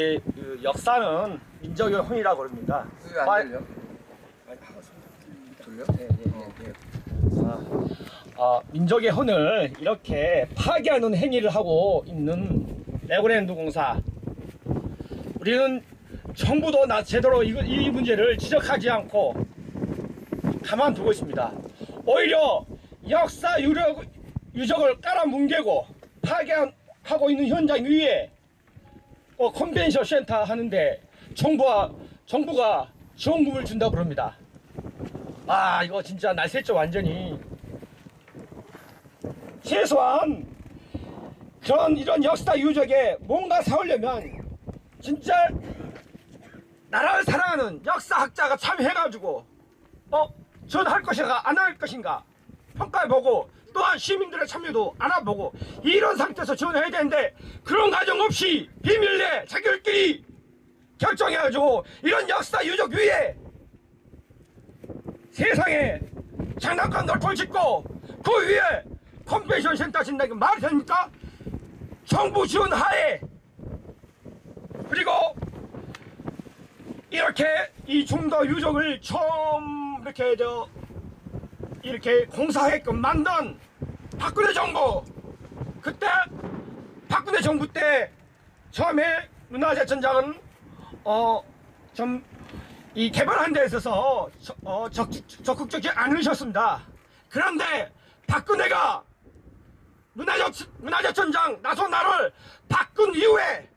이, 그 역사는 민족의 혼이라고 그럽니다. 왜안 말- 들려? 들려? 네, 아, 민족의 혼을 이렇게 파괴하는 행위를 하고 있는 레고랜드 공사. 우리는 정부도 나 제대로 이, 이 문제를 지적하지 않고 가만두고 있습니다. 오히려 역사 유적, 유적을 깔아뭉개고 파괴하고 있는 현장 위에 어, 컨벤션 센터 하는데 정부가 정부가 지원금을 준다고 그럽니다. 아 이거 진짜 날쌔죠 완전히 최소한 그런 이런 역사 유적에 뭔가 세우려면 진짜 나라를 사랑하는 역사학자가 참여해가지고 어 전 할 것인가 안 할 것인가 평가해보고 또한 시민들의 참여도 알아보고 이런 상태에서 지원해야 되는데 그런 과정 없이 비밀리에 자기들끼리 결정해가지고 이런 역사 유적 위에 세상에 장난감 널돌 짓고 그 위에 컨벤션 센터 짓는 게 말이 됩니까? 정부 지원 하에 그리고 이렇게 이 중도 유적을 처음 이렇게 저 이렇게 공사했끔 만든 박근혜 정부 그때 박근혜 정부 때 처음에 문화재청장은 어 좀 이 개발한 데 있어서 저- 어, 적, 적극적이지 않으셨습니다. 그런데 박근혜가 문화재, 문화재청장 나선나를 바꾼 이후에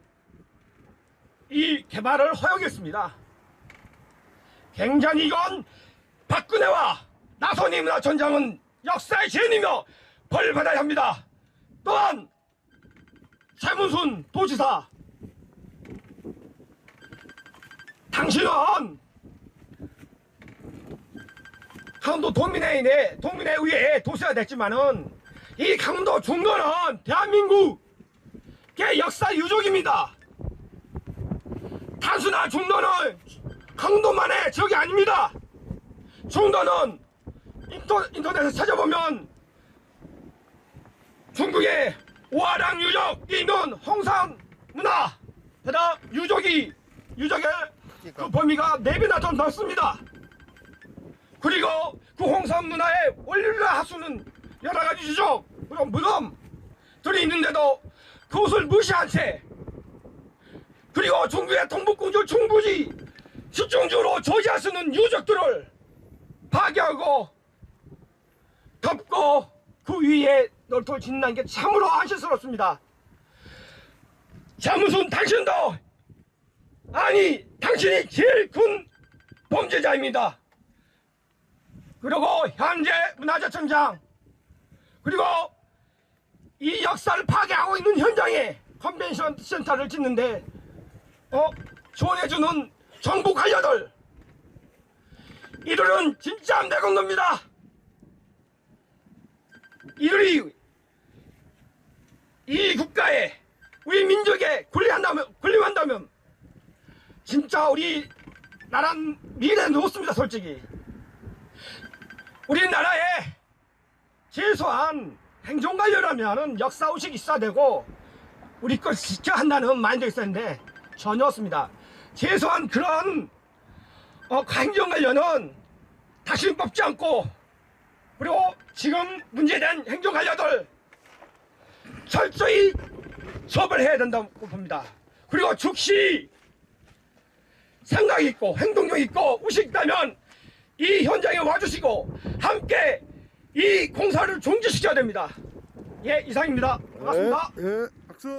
이 개발을 허용했습니다. 굉장히 이건 박근혜와 나선희 문화청장은 역사의 죄인이며 벌 받아야 합니다. 또한 최문순 도지사 당신은 강원도 도민회의에 도민회 의회에 도시가 됐지만은 이 강원도 중도는 대한민국의 역사 유적입니다. 단순한 중도는 강원도만의 지역이 아닙니다. 중도는 인터, 인터넷에 찾아보면 중국의 오하랑 유적이 있는 홍산 문화 그다음 유적이 유적의 그 범위가 네 배나 더 넓습니다. 그리고 그 홍산 문화의 원리를 하수는 여러 가지 유적 그리고 무덤들이 있는데도 그것을 무시한 채 그리고 중국의 동북공주 충부지 집중적으로 있는 유적들을 파괴하고 덮고 그 위에 놀토를 짓는 게 참으로 안실스럽습니다. 자무슨 당신도 아니 당신이 제일 큰 범죄자입니다. 그리고 현재 문화재청장 그리고 이 역사를 파괴하고 있는 현장에 컨벤션 센터를 짓는데 어 지원해주는 정부 관료들 이들은 진짜 내건놈입니다. 이들이 이 국가에 우리 민족에 군림한다면 군림한다면 진짜 우리 나라 미래는 놓습니다 솔직히. 우리나라에 최소한 행정관료라면 역사의식이 있어야 되고 우리 걸 지켜야 한다는 마인드가 있었는데 전혀 없습니다. 최소한 그런 어, 행정관료는 다시는 뽑지 않고 그리고 지금 문제된 행정관료들 철저히 처벌해야 된다고 봅니다 그리고 즉시 생각 있고 행동력 있고 의식 있다면 이 현장에 와주시고 함께 이 공사를 종지시켜야 됩니다. 예, 이상입니다. 고맙습니다. 예, 예, 박수.